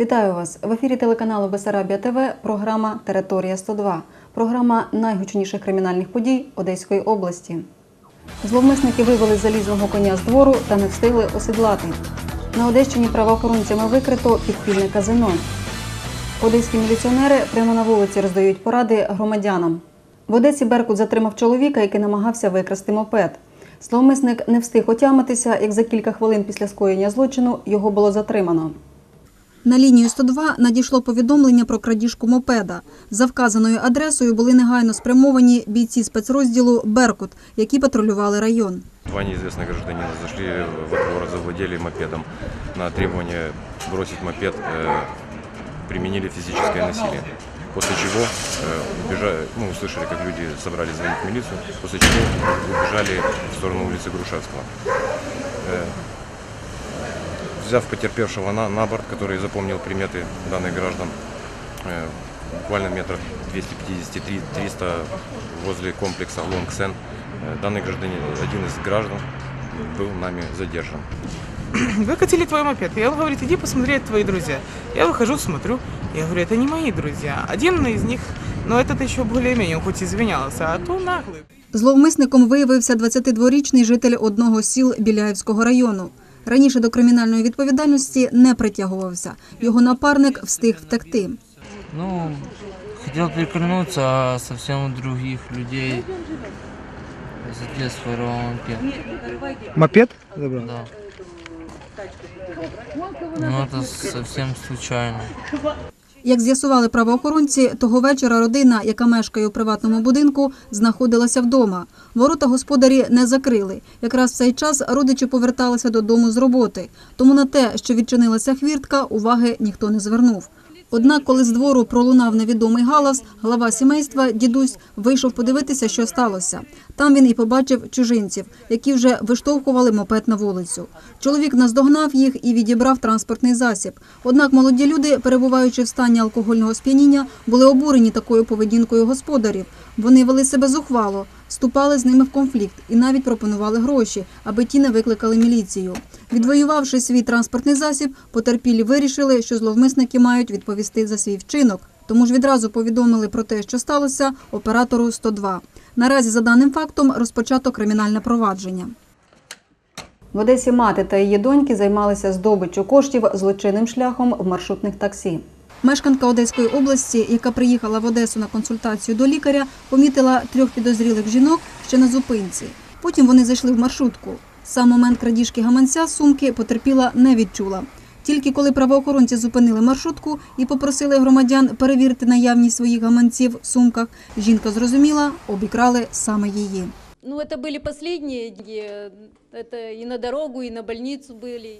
Вітаю вас в ефірі телеканалу Бесарабія ТВ. Програма Територія 102. Програма найгучніших кримінальних подій Одеської області. Зловмисники вивели залізного коня з двору та не встигли осідлати. На Одещині правоохоронцями викрито підпільне казино. Одеські міліціонери прямо на вулиці роздають поради громадянам. В Одесі Беркут затримав чоловіка, який намагався викрасти мопед. Зловмисник не встиг отямитися, як за кілька хвилин після скоєння злочину його було затримано. На лінію 102 надійшло повідомлення про крадіжку мопеда. За вказаною адресою були негайно спрямовані бійці спецрозділу Беркут, які патрулювали район. Два неизвестных гражданина зашли во двор, завладели мопедом. На требование бросить мопед э, применили физическое насилие. После чего э, убежали, ну, услышали, как люди собрались звонить в милицию, после чего убежали в сторону улицы Грушевского. Э, взяв потерпевшего на, на борт, который запомнил приметы данных граждан, э, буквально метров 250-300 возле комплекса Лонгсен, э, данный гражданин, один из граждан, был нами задержан. Выкатили твой мопед. Я говорит, иди посмотри, это твои друзья. Я выхожу, смотрю. Я говорю, это не мои друзья. Один из них, но этот еще более-менее, он хоть извинялся, а то наглый. Зловмисником виявився 22-річний житель одного з сіл Біляївського району. Раніше до кримінальної відповідальності не притягувався. Його напарник встиг втекти. Ну, хотів прикольнуться, а зовсім інших других людей за своровал мопед. Мопед забрал? Да. Ну, это совсем случайно. Як з'ясували правоохоронці, того вечора родина, яка мешкає у приватному будинку, знаходилася вдома. Ворота господарі не закрили. Якраз в цей час родичі поверталися додому з роботи. Тому на те, що відчинилася хвіртка, уваги ніхто не звернув. Однак, коли з двору пролунав невідомий галас, глава сімейства, дідусь, вийшов подивитися, що сталося. Там він і побачив чужинців, які вже виштовхували мопед на вулицю. Чоловік наздогнав їх і відібрав транспортний засіб. Однак молоді люди, перебуваючи в стані алкогольного сп'яніння, були обурені такою поведінкою господарів. Вони вели себе зухвало, вступали з ними в конфлікт і навіть пропонували гроші, аби ті не викликали міліцію. Відвоювавши свій транспортний засіб, потерпілі вирішили, що зловмисники мають відповісти за свій вчинок. Тому ж відразу повідомили про те, що сталося оператору 102. Наразі за даним фактом розпочато кримінальне провадження. В Одесі мати та її доньки займалися здобиччю коштів злочинним шляхом в маршрутних таксі. Мешканка Одеської області, яка приїхала в Одесу на консультацію до лікаря, помітила трьох підозрілих жінок ще на зупинці. Потім вони зайшли в маршрутку. Сам момент крадіжки гаманця з сумки потерпіла не відчула. Тільки коли правоохоронці зупинили маршрутку і попросили громадян перевірити наявність своїх гаманців в сумках, жінка зрозуміла, обікрали саме її. Ну, это были последние деньги. Это и на дорогу, и на больницу были.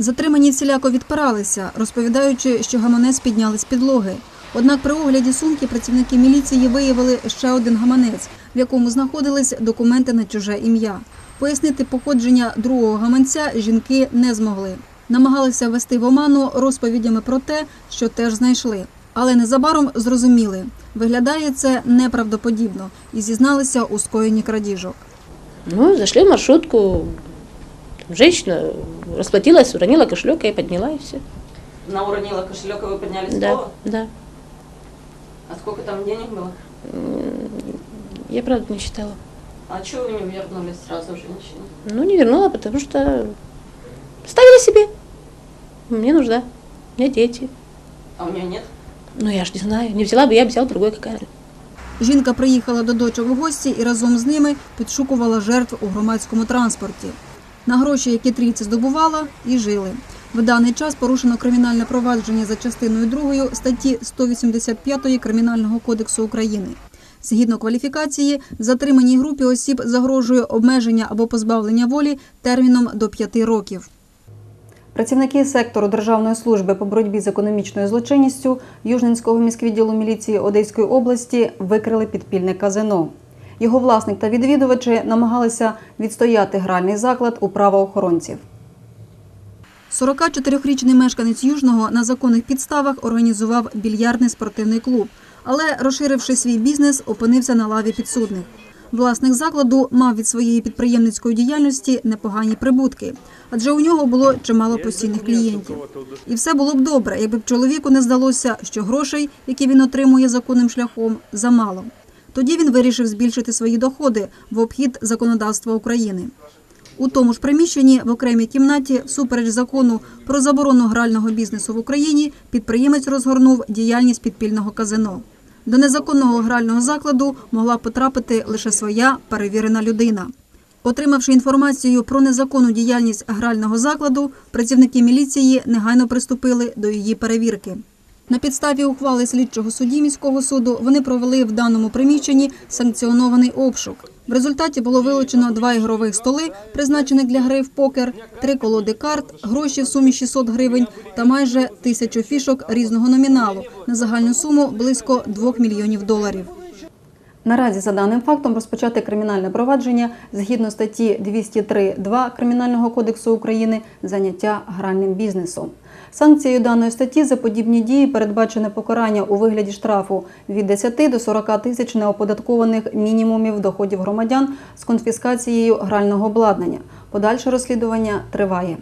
Затримані всіляко відпиралися, розповідаючи, що гаманець підняли з підлоги. Однак при огляді сумки працівники міліції виявили ще один гаманець, в якому знаходились документи на чуже ім'я. Пояснити походження другого гаманця жінки не змогли. Намагалися ввести в оману розповідями про те, що теж знайшли. Але незабаром зрозуміли, виглядає це неправдоподібно і зізналися у скоєнні крадіжок. Ну, зашли в маршрутку. Женщина расплатилась, уронила кошелек, я подняла и все. Она уронила кошелек, и вы подняли с Да, пола? да. А сколько там денег было? М, Я правда не считала. А чего вы не вернули сразу женщине? Ну, не вернула, потому что ставила себе. Мне нужда. У меня дети. А у нее нет? Ну, я ж не знаю. Не взяла бы, я бы взяла другой какая. Жінка приїхала до дочок в гості і разом з ними підшукувала жертв у громадському транспорті. На гроші, які трійці здобувала, і жили. В даний час порушено кримінальне провадження за частиною 2 статті 185 Кримінального кодексу України. Згідно кваліфікації, затриманій групі осіб загрожує обмеження або позбавлення волі терміном до 5 років. Працівники сектору Державної служби по боротьбі з економічною злочинністю Южненського міськвідділу міліції Одеської області викрили підпільне казино. Його власник та відвідувачі намагалися відстояти гральний заклад у правоохоронців. 44-річний мешканець Южного на законних підставах організував більярдний спортивний клуб, але, розширивши свій бізнес, опинився на лаві підсудних. Власник закладу мав від своєї підприємницької діяльності непогані прибутки, адже у нього було чимало постійних клієнтів. І все було б добре, якби б чоловіку не здалося, що грошей, які він отримує законним шляхом, замало. Тоді він вирішив збільшити свої доходи в обхід законодавства України. У тому ж приміщенні в окремій кімнаті, всупереч закону про заборону грального бізнесу в Україні, підприємець розгорнув діяльність підпільного казино. До незаконного грального закладу могла потрапити лише своя перевірена людина. Отримавши інформацію про незаконну діяльність грального закладу, працівники міліції негайно приступили до її перевірки. На підставі ухвали слідчого судді міського суду вони провели в даному приміщенні санкціонований обшук. В результаті було вилучено два ігрових столи, призначених для гри в покер, три колоди карт, гроші в сумі 600 гривень та майже тисячу фішок різного номіналу на загальну суму близько 2 мільйонів доларів. Наразі за даним фактом розпочати кримінальне провадження згідно статті 203.2 Кримінального кодексу України заняття гральним бізнесом. Санкцією даної статті за подібні дії передбачене покарання у вигляді штрафу від 10 до 40 тисяч неоподаткованих мінімумів доходів громадян з конфіскацією грального обладнання. Подальше розслідування триває.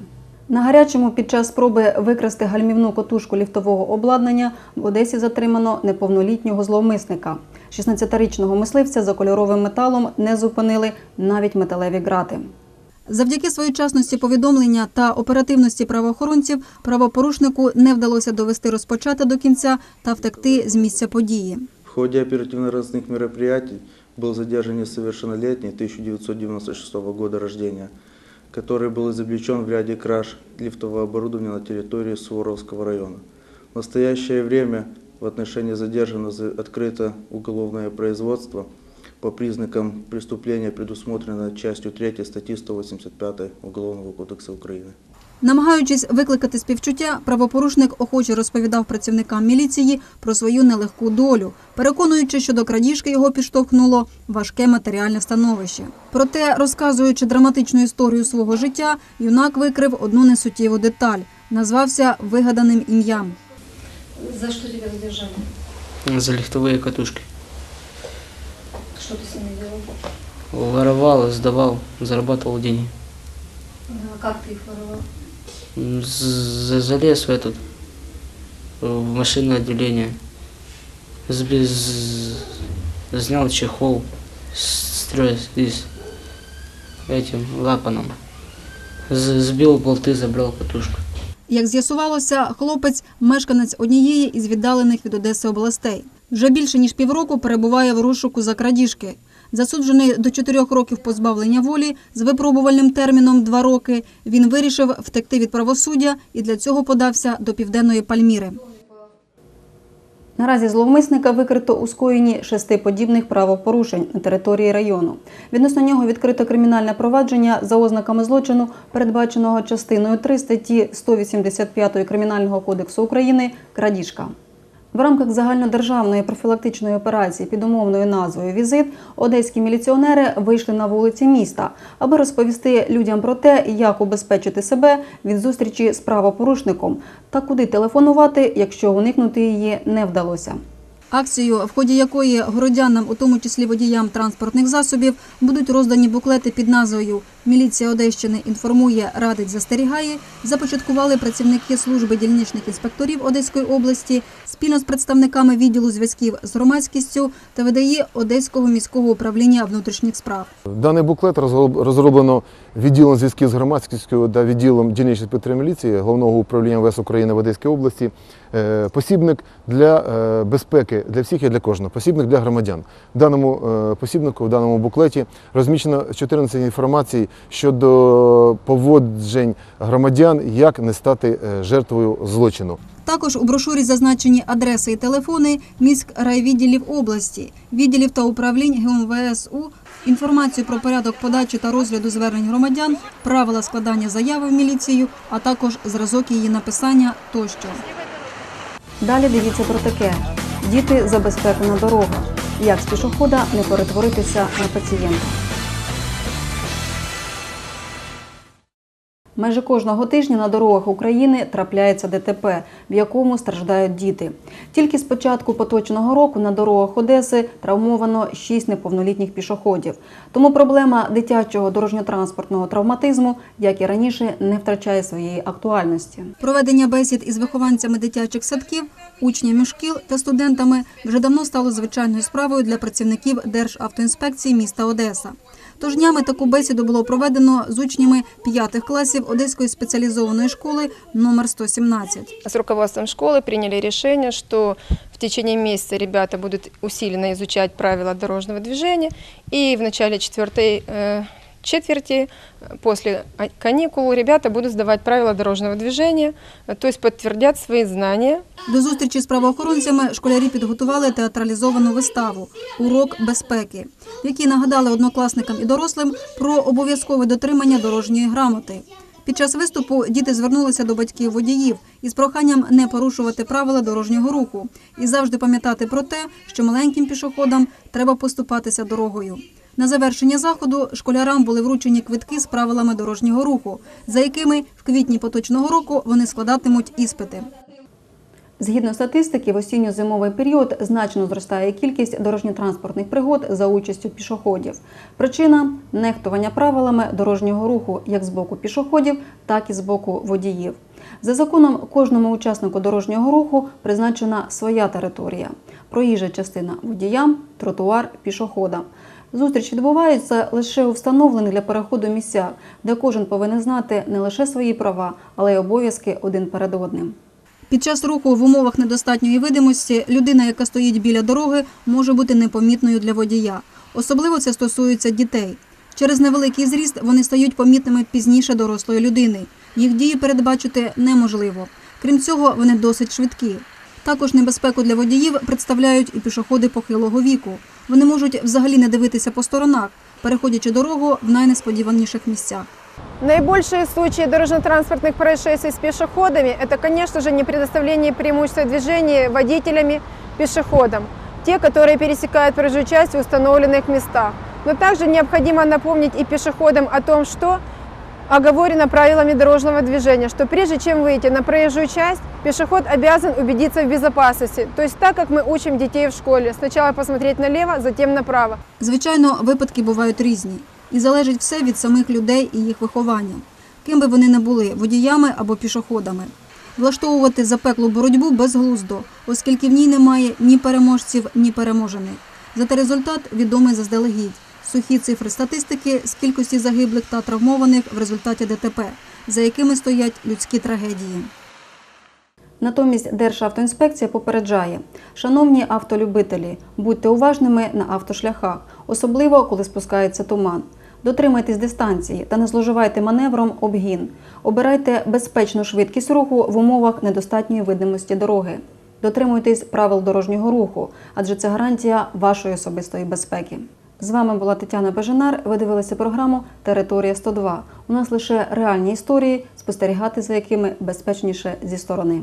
На гарячому під час спроби викрасти гальмівну котушку ліфтового обладнання в Одесі затримано неповнолітнього зловмисника. 16-річного мисливця за кольоровим металом не зупинили навіть металеві грати. Завдяки своєчасності повідомлення та оперативності правоохоронців правопорушнику не вдалося довести розпочати до кінця та втекти з місця події. В ходе оперативно-розыскных мероприятий был задержан несовершеннолетний 1996 года рождения, который был изобличен в ряде краж лифтового оборудования на территории Суворовского района. В настоящее время в отношении задержанного за- открыто уголовное производство по признакам преступления, предусмотрено частью 3 статьи 185 Уголовного кодекса Украины. Намагаючись викликати співчуття, правопорушник охоче розповідав працівникам міліції про свою нелегку долю, переконуючи, що до крадіжки його підштовхнуло важке матеріальне становище. Проте, розказуючи драматичну історію свого життя, юнак викрив одну несуттєву деталь, назвався вигаданим ім'ям. За что тебя задержали? За лифтовые катушки. Что ты с ними делал? Воровал, сдавал, зарабатывал деньги. А как ты их воровал? М, з- Залез в этот, в машинное отделение. Сби- з- Снял чехол с трёс- из этим лапаном. З- Сбил болты, забрал катушку. Як з'ясувалося, хлопець мешканець однієї із віддалених від Одеси областей. Вже більше ніж півроку перебуває в розшуку за крадіжки. Засуджений до чотирьох років позбавлення волі з випробувальним терміном два роки. Він вирішив втекти від правосуддя і для цього подався до південної Пальміри. Наразі зловмисника викрито у скоєнні шести подібних правопорушень на території району. Відносно нього відкрито кримінальне провадження за ознаками злочину, передбаченого частиною 3 статті 185 Кримінального кодексу України крадіжка. В рамках загальнодержавної профілактичної операції під умовною назвою Візит одеські міліціонери вийшли на вулиці міста, аби розповісти людям про те, як убезпечити себе від зустрічі з правопорушником та куди телефонувати, якщо уникнути її не вдалося. Акцію, в ході якої городянам, у тому числі водіям транспортних засобів, будуть роздані буклети під назвою Міліція Одещини інформує, радить, застерігає, започаткували працівники служби дільничних інспекторів Одеської області спільно з представниками відділу зв'язків з громадськістю та ВДІ Одеського міського управління внутрішніх справ. Даний буклет розроб- розроблено відділом зв'язків з громадськістю та відділом дільничної підтримки міліції Головного управління ВС України в Одеській області. Е, Посібник для е, безпеки для всіх і для кожного. Посібник для громадян. В даному е, посібнику, в даному буклеті розміщено 14 інформацій щодо поводжень громадян, як не стати жертвою злочину. Також у брошурі зазначені адреси і телефони міськрайвідділів області, відділів та управлінь ГУМВСУ, інформацію про порядок подачі та розгляду звернень громадян, правила складання заяви в міліцію, а також зразок її написання тощо. Далі дивіться про таке: діти за безпеку на дорогах. Як з пішохода не перетворитися на пацієнта. Майже кожного тижня на дорогах України трапляється ДТП, в якому страждають діти. Тільки з початку поточного року на дорогах Одеси травмовано 6 неповнолітніх пішоходів. Тому проблема дитячого дорожньо-транспортного травматизму, як і раніше, не втрачає своєї актуальності. Проведення бесід із вихованцями дитячих садків, учнями шкіл та студентами вже давно стало звичайною справою для працівників Державтоінспекції міста Одеса. Тож днями таку бесіду було проведено з учнями п'ятих класів Одеської спеціалізованої школи номер 117. С руководством школи прийняли рішення, що в течение месяца ребята будут усиленно изучать правила дорожного движения, и в начале четвертой э, четверти, э, после каникул, ребята будут сдавать правила дорожного движения, э, то есть подтвердят свои До зустрічі з правоохоронцями школярі підготували театралізовану виставу Урок безпеки, в нагадали однокласникам і дорослим про обов'язкове дотримання дорожньої грамоти. Під час виступу діти звернулися до батьків водіїв із проханням не порушувати правила дорожнього руху і завжди пам'ятати про те, що маленьким пішоходам треба поступатися дорогою. На завершення заходу школярам були вручені квитки з правилами дорожнього руху, за якими в квітні поточного року вони складатимуть іспити. Згідно статистики, в осінньо-зимовий період значно зростає кількість дорожньо-транспортних пригод за участю пішоходів. Причина нехтування правилами дорожнього руху як з боку пішоходів, так і з боку водіїв. За законом, кожному учаснику дорожнього руху призначена своя територія. Проїжджа частина водіям, тротуар пішоходам. Зустріч відбувається лише у встановлених для переходу місцях, де кожен повинен знати не лише свої права, але й обов'язки один перед одним. Під час руху в умовах недостатньої видимості людина, яка стоїть біля дороги, може бути непомітною для водія. Особливо це стосується дітей. Через невеликий зріст вони стають помітними пізніше дорослої людини. Їх дії передбачити неможливо. Крім цього, вони досить швидкі. Також небезпеку для водіїв представляють і пішоходи похилого віку. Вони можуть взагалі не дивитися по сторонах, переходячи дорогу в найнесподіваніших місцях. Наибольшие случаи дорожно-транспортных происшествий с пешеходами – это, конечно же, не предоставление преимущества движения водителями пешеходам, те, которые пересекают проезжую часть в установленных местах. Но также необходимо напомнить и пешеходам о том, что оговорено правилами дорожного движения, что прежде чем выйти на проезжую часть, пешеход обязан убедиться в безопасности. То есть так, как мы учим детей в школе. Сначала посмотреть налево, затем направо. Звичайно, випадки бувають різні, і залежить все від самих людей і їх виховання, ким би вони не були водіями або пішоходами. Влаштовувати запеклу боротьбу безглуздо, оскільки в ній немає ні переможців, ні переможених. Зате результат відомий заздалегідь. Сухі цифри статистики з кількості загиблих та травмованих в результаті ДТП, за якими стоять людські трагедії. Натомість Державтоінспекція попереджає, шановні автолюбителі, будьте уважними на автошляхах, особливо коли спускається туман. Дотримайтесь дистанції та не зловживайте маневром обгін. Обирайте безпечну швидкість руху в умовах недостатньої видимості дороги. Дотримуйтесь правил дорожнього руху, адже це гарантія вашої особистої безпеки. З вами була Тетяна Бежанар. Ви дивилися програму Територія 102. У нас лише реальні історії, спостерігати за якими безпечніше зі сторони.